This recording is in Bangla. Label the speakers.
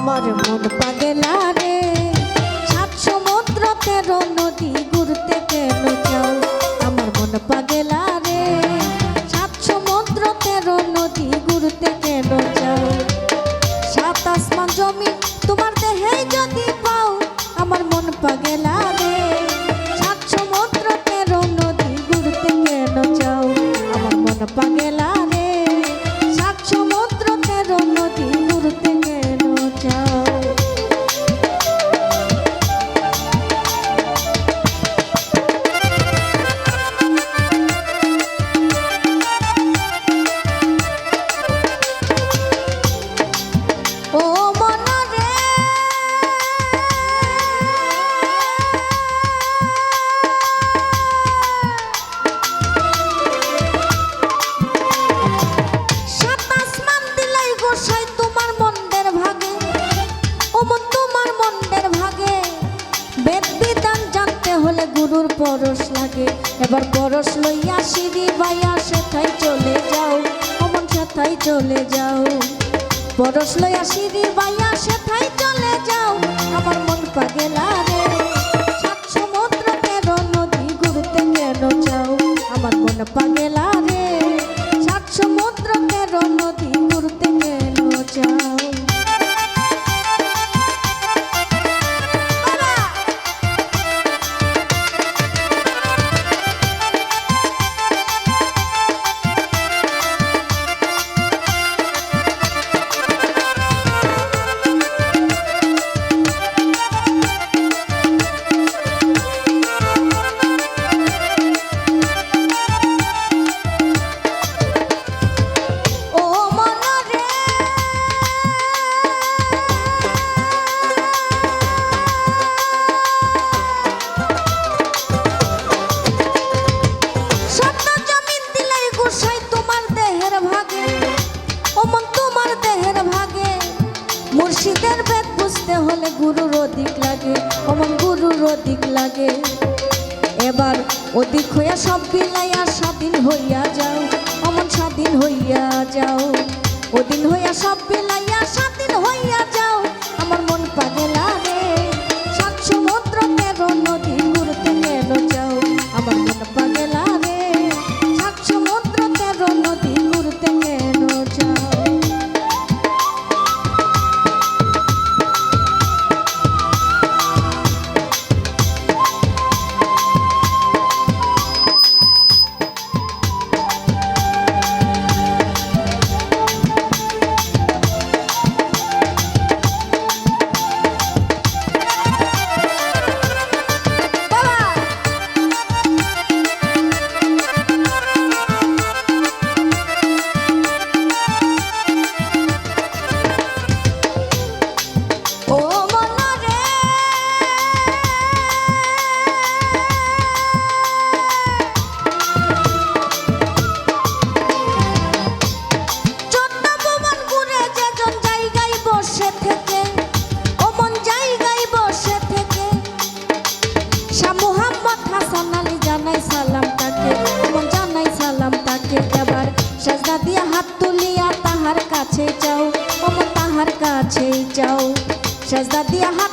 Speaker 1: আমার মন পাগেলা। দিলাই তোমার মন্দের ভাগে, ও তোমার মন্দের ভাগে। বেদ বিধান জানতে হলে গুরুর পরশ লাগে। এবার পরশ লইয়া সিঁড়ি বাইয়া সেথায় চলে যাও অমন সেথায় চলে যাও। পরশ লইয়া সিঁড়ি বাইয়া সেথায় চলে যাও, আমার মন পাগেলা রে। সাত সমুদ্র তেরো নদী ঘুরতে কেন যাও আমার মন পাগেলা রে। সাত সমুদ্র তেরো নদী কেন মুর্শিদের বেদ বুঝতে হলে গুরুর অধিক লাগে, অমন গুরুর অধিক লাগে। এবার অধিক হইয়া সব বিলাইয়া স্বাধীন হইয়া যাও, অমন স্বাধীন হইয়া যাও। অধীন হইয়া সব বিলাইয়া স্বাধীন হইয়া কাছে যাও অমন তাহার কাছে যাও। সাজদা দিয়া হাত